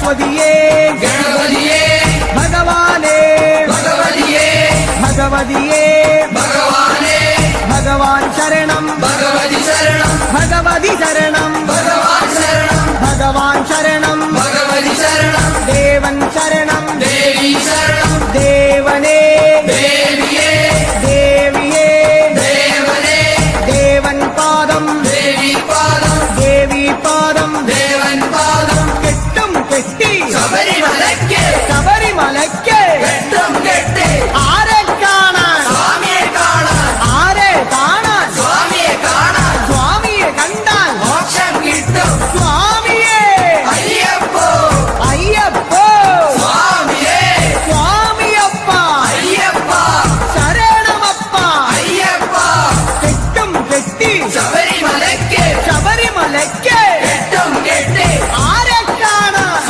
गणपतिये गणपतिये। भगवाने। भगवतिये भगवतिये भगवाने। भगवान् शरणं भगवति शरणं भगवति शरणं भगवान् शरणं भगवान् शरणं भगवति शरणं देवं शरणं देवी शरणं देवने। देविये। देविये। देवने। देवन् पादम् Somebody must like